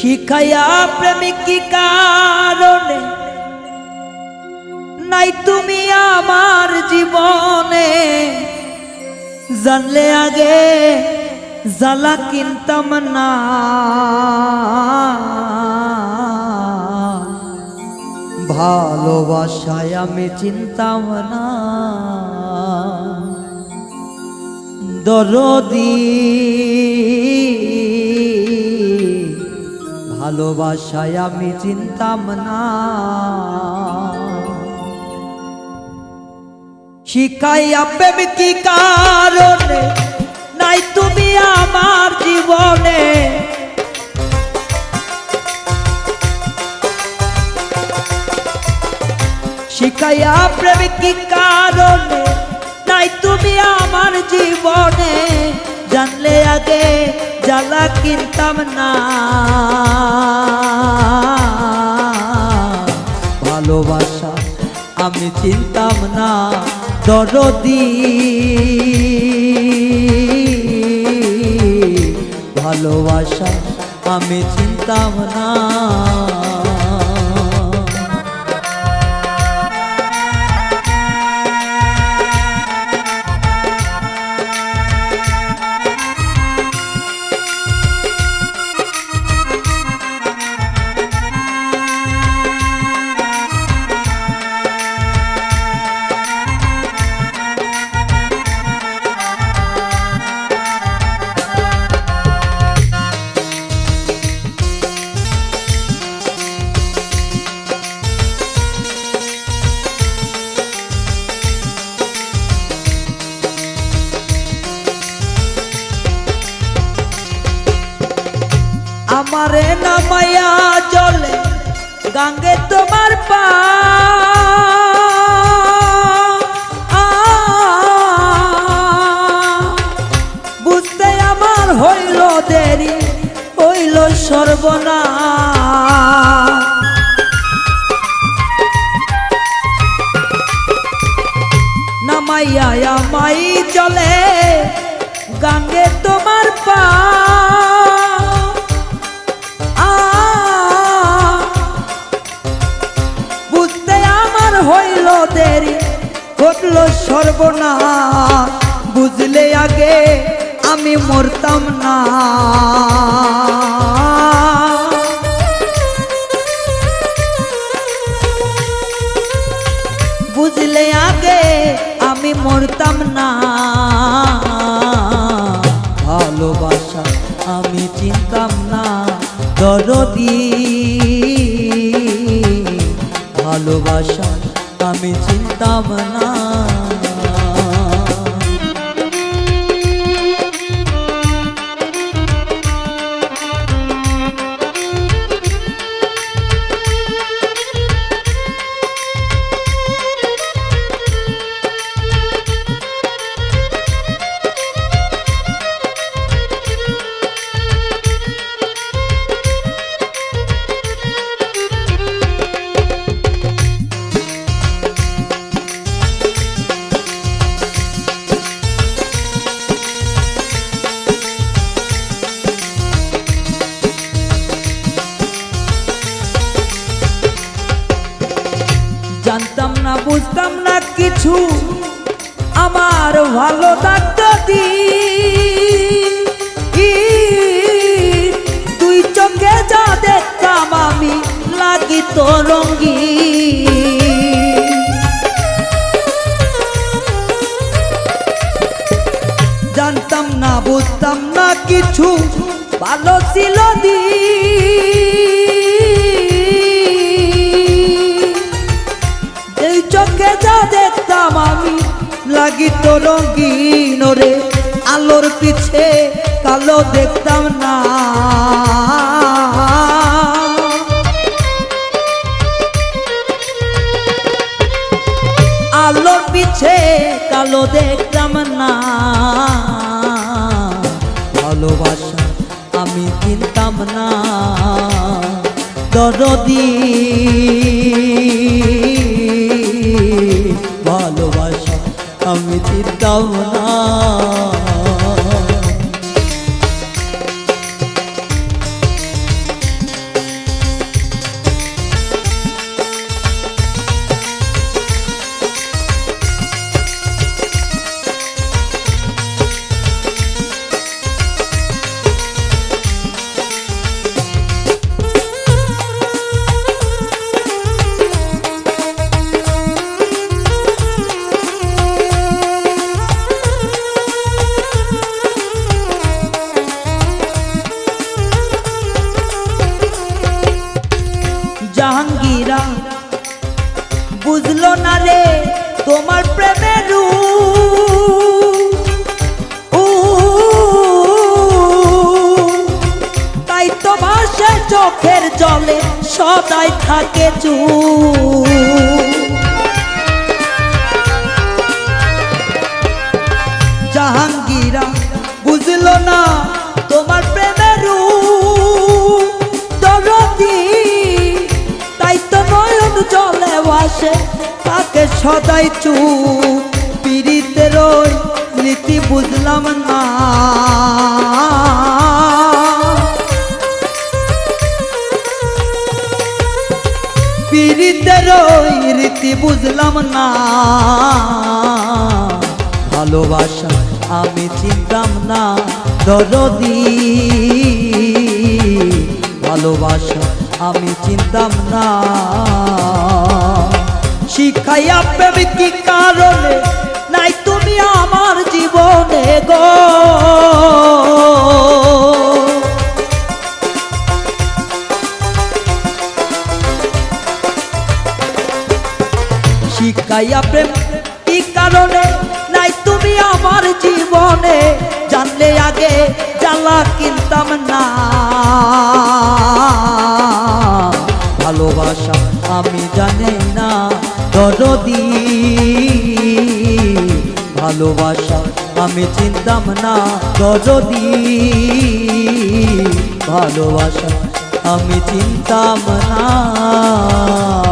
শিখাইয়া প্রেমিক কি কারণে? নাই তুমি আমার জীবনে। জানলে আগে জ্বালা কিনতাম না। ভালোবাসায় আমি চিনতাম না। দরদি ভালোবাসায় আমি চিনতাম না। শিখাইয়া প্রেম কি কারণে নাই তুমি আমার জীবনে। শিখাইয়া প্রেম কি কারণে নাই তুমি আমার জীবনে। জানলে আগে জ্বালা কিনতাম না। চিনতাম না দরদি। ভালোবাসা আমি চিনতাম না আমারে নামায়া চলে, গাঙ্গে তোমার পা। বুঝতে আমার হইল দেরি, হইল সর্বনা নামাইয়া আমাই চলে, গাঙ্গে তোমার পা। হইল দেরি ঘটল সর্বনা বুঝলে আগে আমি মরতাম না। বুঝলে আগে আমি মরতাম না। ভালোবাসা আমি চিনতাম না, দরদি। ভালোবাসা আমি চিনতাম ভালো ডাক্তারি তুই চোখে যা দেখতাম আমি লাগি তো রঙ্গি জানতাম না, বুঝতাম না কিছু, ভালো ছিল দি আলোর পিছে কালো দেখতাম না। আলোর পিছে কালো দেখতাম না। ভালোবাসা আমি কিনতাম না। দরদি। ভালোবাসা আমি চিনতাম না। বুঝলো না রে তোমার প্রেমের তাই তো ভাসে চোখের জলে, সদাই থাকে চু জাহাঙ্গীরা বুঝলো না তোমার সদাই চু পীড়িতের ওই নীতি বুঝলাম না। পীড়িতের রীতি বুঝলাম না। ভালোবাসা আমি চিনতাম না, দরদি। ভালোবাসা আমি চিনতাম না। শিখাইয়া প্রেম কারণে? নাই তুমি আমার জীবনে গো। শিখাইয়া প্রেম ভালোবাসা আমি চিনতাম না যদি ভালোবাসা আমি চিন্তাম না।